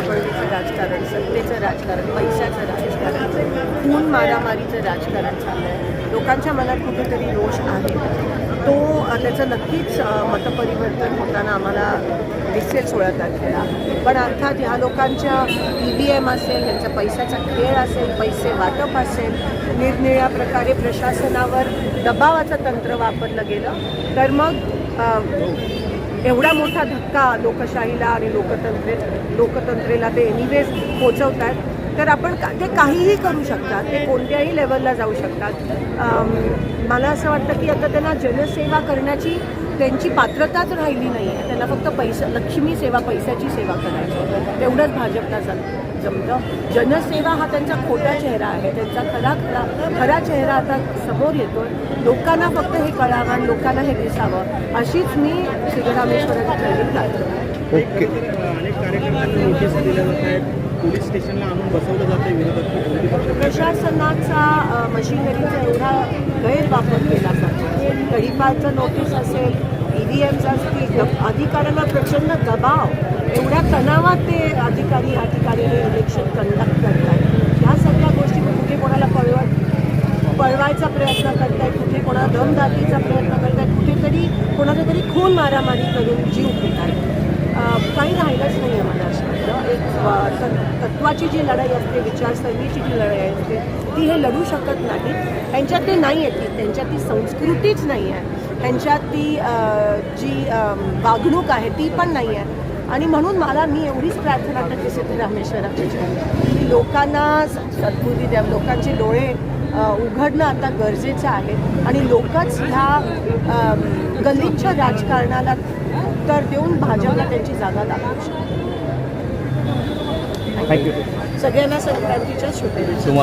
बळाबळीचं राजकारण सत्तेचं राजकारण पैशाचं राजकारण खून मारामारीचं राजकारण चाललं आहे लोकांच्या मनात कुठेतरी रोष आहे. तो त्याचं नक्कीच मतपरिवर्तन होताना आम्हाला दिसेल सोळा तारखेला. पण अर्थात ह्या लोकांच्या ई व्ही एम असेल त्यांचा पैशाचा खेळ असेल पैसे वाटप असेल निरनिळ्या प्रकारे प्रशासनावर दबावाचं तंत्र वापरलं गेलं. तर मग एवढा मोठा धक्का लोकशाहीला आणि लोकतंत्रे लोकतंत्रेला ते एनिवेज पोचवत आहेत तर आपण का ते काहीही करू शकतात ते कोणत्याही लेवलला जाऊ शकतात. मला असं वाटतं की आता त्यांना जनसेवा करण्याची त्यांची पात्रताच राहिली नाही आहे त्यांना फक्त पैसा लक्ष्मी सेवा पैशाची सेवा करायची तेवढंच भाजपला जम जमतं. जनसेवा हा त्यांचा खोटा चेहरा आहे. त्यांचा खरा खरा खरा चेहरा आता समोर येतो लोकांना फक्त हे कळावं आणि लोकांना हे दिसावं. अशीच मी सिद्धरामेश्वराची ट्रेनिंग लागतो ओके. अनेक कार्यकर्त्यांना नोटीस दिल्या जात आहेत पोलीस स्टेशनला आणून बसवलं जातं विरोधात विरोधी पक्ष प्रशासनाचा मशिनरीचा एवढा गैरवापर केला जातो. तडीपारचं नोटीस असेल ई व्ही एम्स असतील अधिकाऱ्यांना प्रचंड दबाव. एवढ्या तणावात ते अधिकारी या ठिकाणी हे इलेक्शन कंडक्ट करतात ह्या सगळ्या गोष्टी कुठे कोणाला पळवत पळवायचा प्रयत्न करतायत कुठे कोणाला दमदाटीचा प्रयत्न करतायत कुठेतरी कोणाचा तरी खून मारामारी करून जीव घेतात काही राहिलंच नाही आहे मला असं वाटतं एक त- तत्वाची जी लढाई असते विचारसरणीची जी लढाई असते ती हे लढू शकत नाही. त्यांच्यात ते नाही आहे ती. त्यांच्यात ती संस्कृतीच नाही आहे त्यांच्यात ती जी वागणूक आहे ती पण नाही आहे आणि म्हणून मला मी एवढीच प्रार्थना करते सिद्धी रामेश्वराची. की लोकांना स- सद्बुद्धी द्या. लोकांचे डोळे उघडणं आता गरजेचं आहे. आणि लोकच ह्या गलिच्छ राजकारणाला उत्तर देऊन भाजपला त्यांची जागा दाखवू थँक्यू सगळ्यांना संक्रांतीच्या शुभेच्छा.